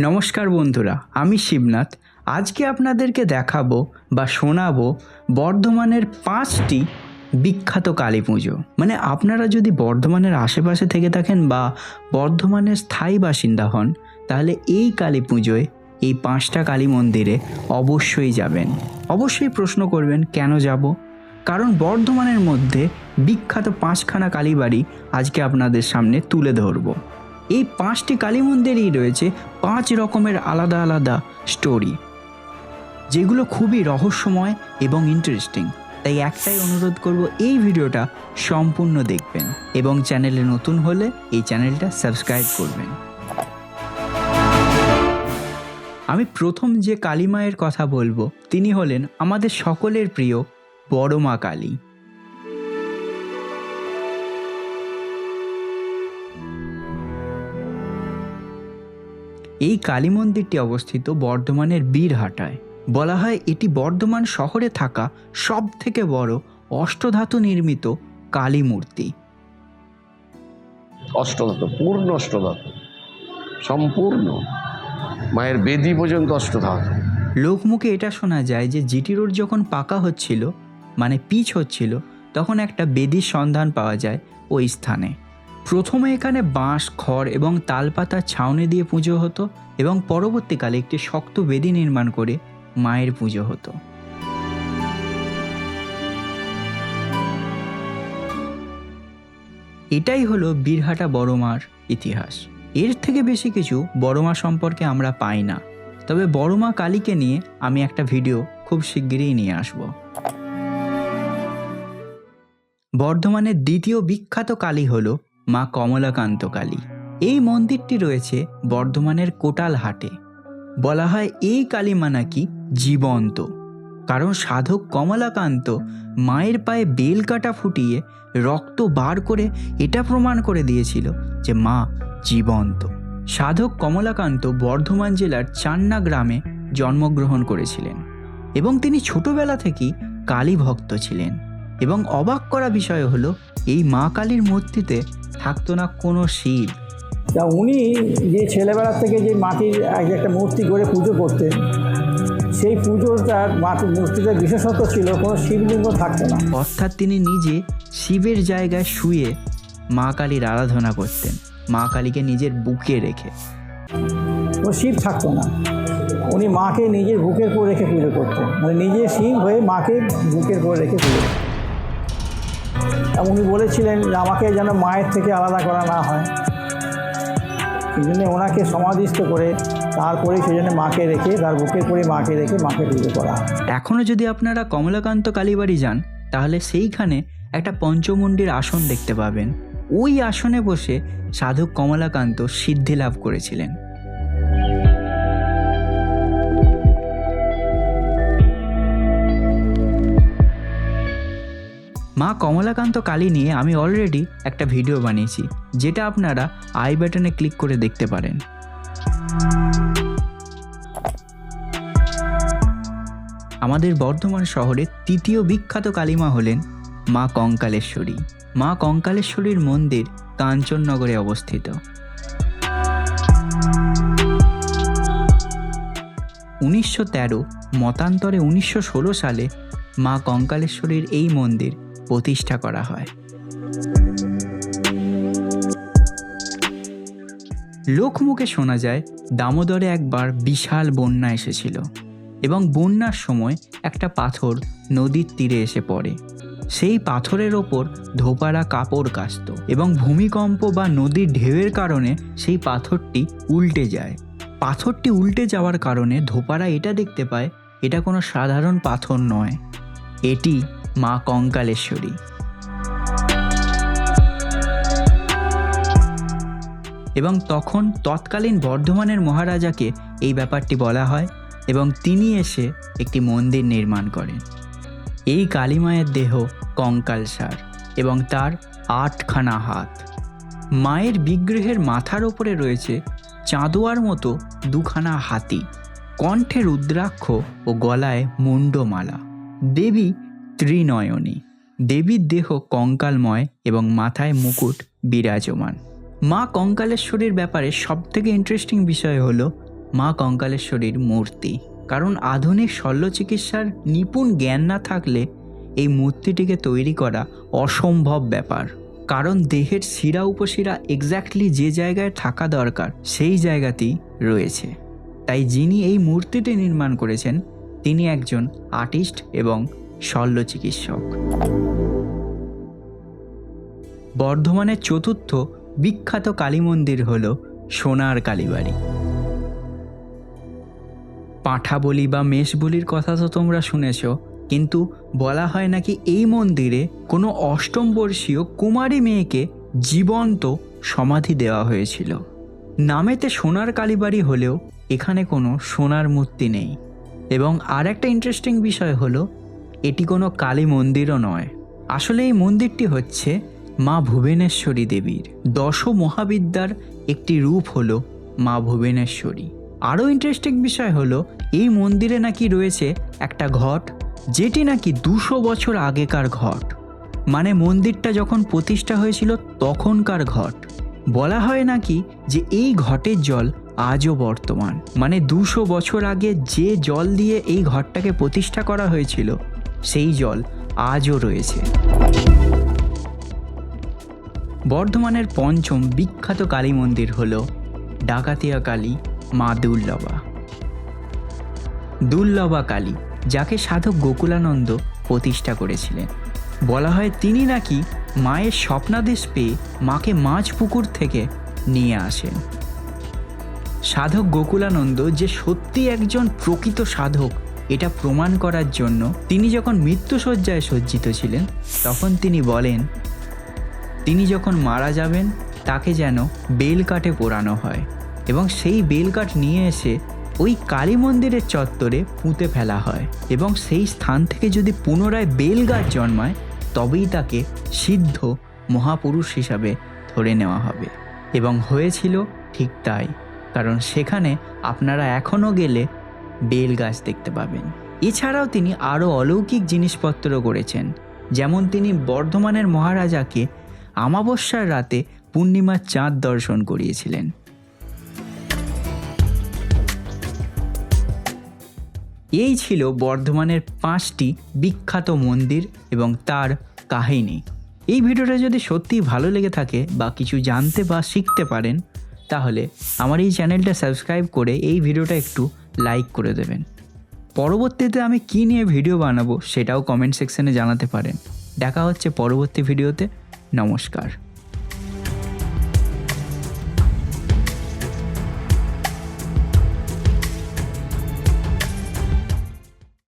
নমস্কার বন্ধুরা, আমি শিবনাথ। আজকে আপনাদেরকে দেখাবো বা শোনাবো বর্ধমানের পাঁচটি বিখ্যাত কালী পুজো। মানে আপনারা যদি বর্ধমানের আশেপাশে থেকে থাকেন বা বর্ধমানের স্থায়ী বাসিন্দা হন, তাহলে এই কালী পুজোয় এই পাঁচটা কালী মন্দিরে অবশ্যই যাবেন। অবশ্যই প্রশ্ন করবেন, কেন যাব? কারণ বর্ধমানের মধ্যে বিখ্যাত পাঁচখানা কালীবাড়ি আজকে আপনাদের সামনে তুলে ধরবো। এই পাঁচটি কালী মন্দিরেই রয়েছে পাঁচ রকমের আলাদা আলাদা স্টোরি যেগুলো খুবই রহস্যময় এবং ইন্টারেস্টিং তাই একটাই অনুরোধ করব, এই ভিডিওটা সম্পূর্ণ দেখবেন এবং চ্যানেলে নতুন হলে এই চ্যানেলটা সাবস্ক্রাইব করবেন। আমি প্রথম যে কালী মায়ের কথা বলব, তিনি হলেন আমাদের সকলের প্রিয় বড় মা কালী। এই কালী মন্দিরটি অবস্থিত বর্ধমানের বীরহাটায়। বলা হয় এটি বর্ধমান শহরে থাকা সব থেকে বড় অষ্টধাতু নির্মিত কালী মূর্তি। অষ্টধাতু পূর্ণ অষ্টধাতু। সম্পূর্ণ। মায়ের বেদি পর্যন্ত অষ্টধাতু। লোকমুখে এটা শোনা যায় যে জিটি রোড যখন পাকা হচ্ছিল মানে পিচ হচ্ছিল তখন একটা বেদির সন্ধান পাওয়া যায় ওই স্থানে। প্রথমে এখানে বাঁশ, খড় এবং তালপাতার ছাউনি দিয়ে পুজো হতো এবং পরবর্তীকালে একটি শক্ত বেদি নির্মাণ করে মায়ের পুজো হতো। এটাই হলো বীরহাটা বড়মার ইতিহাস। এর থেকে বেশি কিছু বড়মা সম্পর্কে আমরা পাই না। তবে বড়মা কালীকে নিয়ে আমি একটা ভিডিও খুব শিগগিরই নিয়ে আসব। বর্ধমানের দ্বিতীয় বিখ্যাত কালী হল মা কমলাকান্ত কালী। এই মন্দিরটি রয়েছে বর্ধমানের কোটাল হাটে। বলা হয় এই কালী মা নাকি জীবন্ত। কারণ সাধক কমলাকান্ত মায়ের পায়ে বেল কাটা ফুটিয়ে রক্ত বার করে এটা প্রমাণ করে দিয়েছিল যে মা জীবন্ত। সাধক কমলাকান্ত বর্ধমান জেলার চান্না গ্রামে জন্মগ্রহণ করেছিলেন এবং তিনি ছোটবেলা থেকেই কালী ভক্ত ছিলেন এবং অবাক করা বিষয় হলো, এই মা কালীর মূর্তিতে থাকতো না কোনো শিব তা উনি যে ছেলেবেলার থেকে যে মাটির এক- একটা মূর্তি গড়ে পুজো করতেন সেই পুজোটার মাটির মূর্তিতে বিশেষত্ব ছিল কোনো শিবলিঙ্গ থাকতো না। অর্থাৎ তিনি নিজে শিবের জায়গায় শুয়ে মা কালীর আরাধনা করতেন মা কালীকে নিজের বুকে রেখে। কোনো শিব থাকতো না। উনি মাকে নিজের বুকের উপর রেখে পুজো করতেন। মানে নিজে শিব হয়ে মাকে বুকের উপর রেখে পুজো করতেন। উনি বলেছিলেন যে আমাকে যেন মায়ের থেকে আলাদা করা না হয়। সেই জন্য ওনাকে সমাধিস্থ করে তারপরে সেই জন্য মাকে রেখে, তার বুকের করে মাকে রেখে মাকে পুজো করা এখনও যদি আপনারা কমলাকান্ত কালীবাড়ি যান, তাহলে সেইখানে একটা পঞ্চমুণ্ডির আসন দেখতে পাবেন। ওই আসনে বসে সাধক কমলাকান্ত সিদ্ধি লাভ করেছিলেন। মা কমলাকান্ত কালী নিয়ে আমি অলরেডি একটা ভিডিও বানিয়েছি, যেটা আপনারা আই বাটনে ক্লিক করে দেখতে পারেন। আমাদের বর্ধমান শহরের তৃতীয় বিখ্যাত কালীমা হলেন মা কঙ্কালেশ্বরী। মা কঙ্কালেশ্বরীর মন্দির কাঞ্চননগরে অবস্থিত। উনিশশো তেরো, মতান্তরে উনিশশো ষোলো সালে মা কঙ্কালেশ্বরীর এই মন্দির প্রতিষ্ঠা করা হয়। লোকমুখে শোনা যায়, দামোদরে একবার বিশাল বন্যা এসেছিল এবং বন্যার সময় একটা পাথর নদীর তীরে এসে পড়ে। সেই পাথরের ওপর ধোপারা কাপড় কাচত এবং ভূমিকম্প বা নদীর ঢেউয়ের কারণে সেই পাথরটি উল্টে যায়। পাথরটি উল্টে যাওয়ার কারণে ধোপারা এটা দেখতে পায়, এটা কোনো সাধারণ পাথর নয়। এটি মা কঙ্কালেশ্বরী। এবং তখন তৎকালীন বর্ধমানের মহারাজাকে এই ব্যাপারটি বলা হয় এবং তিনি এসে একটি মন্দির নির্মাণ করেন। এই কালীমায়ের দেহ কঙ্কালসার এবং তার আটখানা হাত। মায়ের বিগ্রহের মাথার ওপরে রয়েছে চাঁদোয়ার মতো দুখানা হাতি। কণ্ঠে রুদ্রাক্ষ ও গলায় মুন্ডমালা দেবী ত্রিনয়নী। দেবীর দেহ কঙ্কালময় এবং মাথায় মুকুট বিরাজমান। মা কঙ্কালেশ্বরীর ব্যাপারে সবথেকে ইন্টারেস্টিং বিষয় হলো মা কঙ্কালেশ্বরীর মূর্তি। কারণ আধুনিক শল্য চিকিৎসার নিপুণ জ্ঞান না থাকলে এই মূর্তিটিকে তৈরি করা অসম্ভব ব্যাপার। কারণ দেহের শিরা উপশিরা এক্স্যাক্টলি যে জায়গায় থাকা দরকার, সেই জায়গাতেই রয়েছে। তাই যিনি এই মূর্তিটি নির্মাণ করেছেন, তিনি একজন আর্টিস্ট এবং শল্য চিকিৎসক। বর্ধমানের চতুর্থ বিখ্যাত কালী মন্দির হল সোনার কালীবাড়ি। পাঁঠা বলি বা মেষ বলির কথা তো তোমরা শুনেছ, কিন্তু বলা হয় নাকি এই মন্দিরে কোনো অষ্টম বর্ষীয় কুমারী মেয়েকে জীবন্ত সমাধি দেওয়া হয়েছিল। নামেতে সোনার কালীবাড়ি হলেও এখানে কোনো সোনার মূর্তি নেই। এবং আর একটা ইন্টারেস্টিং বিষয় হলো এটি কোনো কালী মন্দিরও নয়। আসলে এই মন্দিরটি হচ্ছে মা ভুবনেশ্বরী দেবীর। দশ মহাবিদ্যার একটি রূপ হলো মা ভুবনেশ্বরী। আরও ইন্টারেস্টিং বিষয় হলো, এই মন্দিরে নাকি রয়েছে একটা ঘট, যেটি নাকি দুশো বছর আগেকার ঘট। মানে মন্দিরটা যখন প্রতিষ্ঠা হয়েছিল তখনকার ঘট। বলা হয় নাকি যে এই ঘটের জল আজও বর্তমান। মানে দুশো বছর আগে যে জল দিয়ে এই ঘরটাকে প্রতিষ্ঠা করা হয়েছিল সেই জল আজও রয়েছে। বর্ধমানের পঞ্চম বিখ্যাত কালী মন্দির হল ডাকাতিয়া কালী মা দুর্লভা। দুর্লভা কালী, যাকে সাধক গোকুলানন্দ প্রতিষ্ঠা করেছিলেন। বলা হয় তিনি নাকি মায়ের স্বপ্নাদেশ পেয়ে মাকে মাছ পুকুর থেকে নিয়ে আসেন। সাধক গোকুলানন্দ যে সত্যি একজন প্রকৃত সাধক এটা প্রমাণ করার জন্য তিনি যখন মৃত্যুসজ্জায় সজ্জিত ছিলেন, তখন তিনি বলেন, তিনি যখন মারা যাবেন, তাকে যেন বেল কাঠে পোড়ানো হয় এবং সেই বেল কাঠ নিয়ে এসে ওই কালী মন্দিরের চত্বরে পুঁতে ফেলা হয় এবং সেই স্থান থেকে যদি পুনরায় বেল গাছ জন্মায়, তবেই তাকে সিদ্ধ মহাপুরুষ হিসাবে ধরে নেওয়া হবে। এবং হয়েছিল ঠিক তাই, কারণ সেখানে আপনারা এখনও গেলে বেল গাছ দেখতে পাবেন। এছাড়াও তিনি আরও অলৌকিক জিনিসপত্র করেছেন যেমন তিনি বর্ধমানের মহারাজাকে আমাবস্যার রাতে পূর্ণিমার চাঁদ দর্শন করিয়েছিলেন। এই ছিল বর্ধমানের পাঁচটি বিখ্যাত মন্দির এবং তার কাহিনী। এই ভিডিওটা যদি সত্যিই ভালো লেগে থাকে বা কিছু জানতে বা শিখতে পারেন, তাহলে আমার এই চ্যানেলটা সাবস্ক্রাইব করে এই ভিডিওটা একটু লাইক করে দেবেন। পরবর্তীতে আমি কী নিয়ে ভিডিও বানাবো সেটাও কমেন্ট সেকশনে জানাতে পারেন। দেখা হচ্ছে পরবর্তী ভিডিওতে নমস্কার।